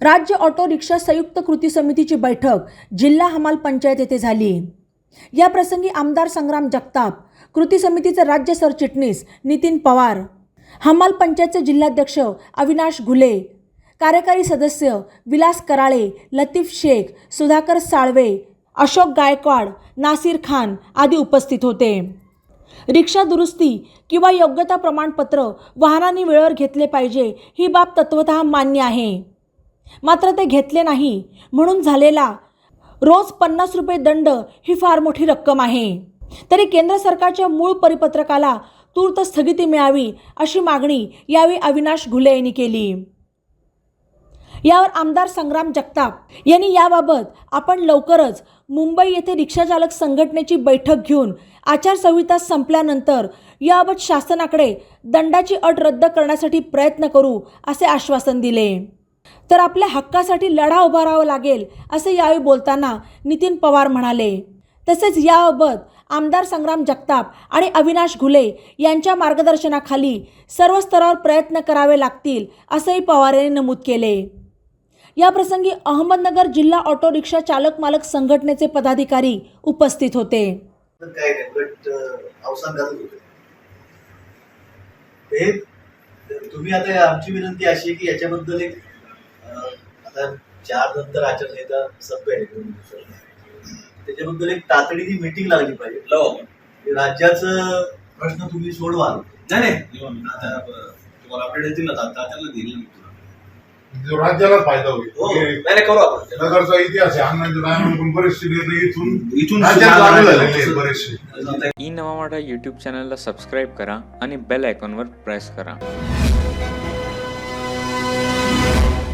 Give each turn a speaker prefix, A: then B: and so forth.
A: राज्य auto rickshaw संयुक्त कृती समितीची बैठक जिल्हा हमाल पंचायत येथे झाली. या प्रसंगी आमदार संग्राम जगताप कृती समितीचे राज्य सरचिटणीस नितीन पवार हमाल पंचायतचे जिल्हाध्यक्ष अविनाश घुले कार्यकारी सदस्य विलास कराळे लतीफ शेख सुधाकर साळवे अशोक गायकवाड नासिर खान आदी उपस्थित होते. रिक्षा दुरुस्ती किंवा योग्यता प्रमाणपत्र वाहनांनी वेळेवर घेतले पाहिजे ही बाब तत्वत मान्य आहे. मात्र ते घेतले नाही. म्हणून झालेला रोज पन्नास रुपये दंड ही फार मोठी रक्कम आहे. तरी केंद्र सरकारच्या मूळ परिपत्रकाला तूर्त स्थगिती मिळावी अशी मागणी यावेळी अविनाश घुले यांनी केली. यावर आमदार संग्राम जगताप यांनी याबाबत आपण लवकरच मुंबई येथे रिक्षाचालक संघटनेची बैठक घेऊन आचारसंहिता संपल्यानंतर याबाबत शासनाकडे दंडाची अट रद्द करण्यासाठी प्रयत्न करू असे आश्वासन दिले. तर आपल्या हक्कासाठी लढा उभारावा लागेल असे यावेळी बोलताना नितीन पवार म्हणाले. तसेच याबाबत आमदार संग्राम जगताप आणि अविनाश घुले यांच्या मार्गदर्शनाखाली सर्व स्तरावर प्रयत्न करावे लागतील असंही पवार यांनी नमूद केले. याप्रसंगी अहमदनगर जिल्हा ऑटो रिक्षा चालक मालक संघटनेचे पदाधिकारी उपस्थित होते.
B: तुम्ही आता आमची विनंती अशी की याच्याबद्दल एक आता चार नंतर आचारसंहिता संपेल आहे दोन दिवसात त्याच्याबद्दल एक तातडीची मीटिंग लागली पाहिजे.
C: लावा.
B: हे राज्याचं प्रश्न तुम्ही सोडवाल
C: नाही नाही. तुम्हाला अपडेट येतील ना आता त्याला देईल ना मी तुला.
D: जो राज्याला फायदा होईल.
C: हो. करू आपण.
D: नगरचा इतिहास आहे. बरेचसे निर्णय इथून
C: इथून
D: बरेचसे.
E: ई नवा मराठा यूट्यूब चॅनलला सबस्क्राईब करा आणि बेल आयकॉनवर प्रेस करा.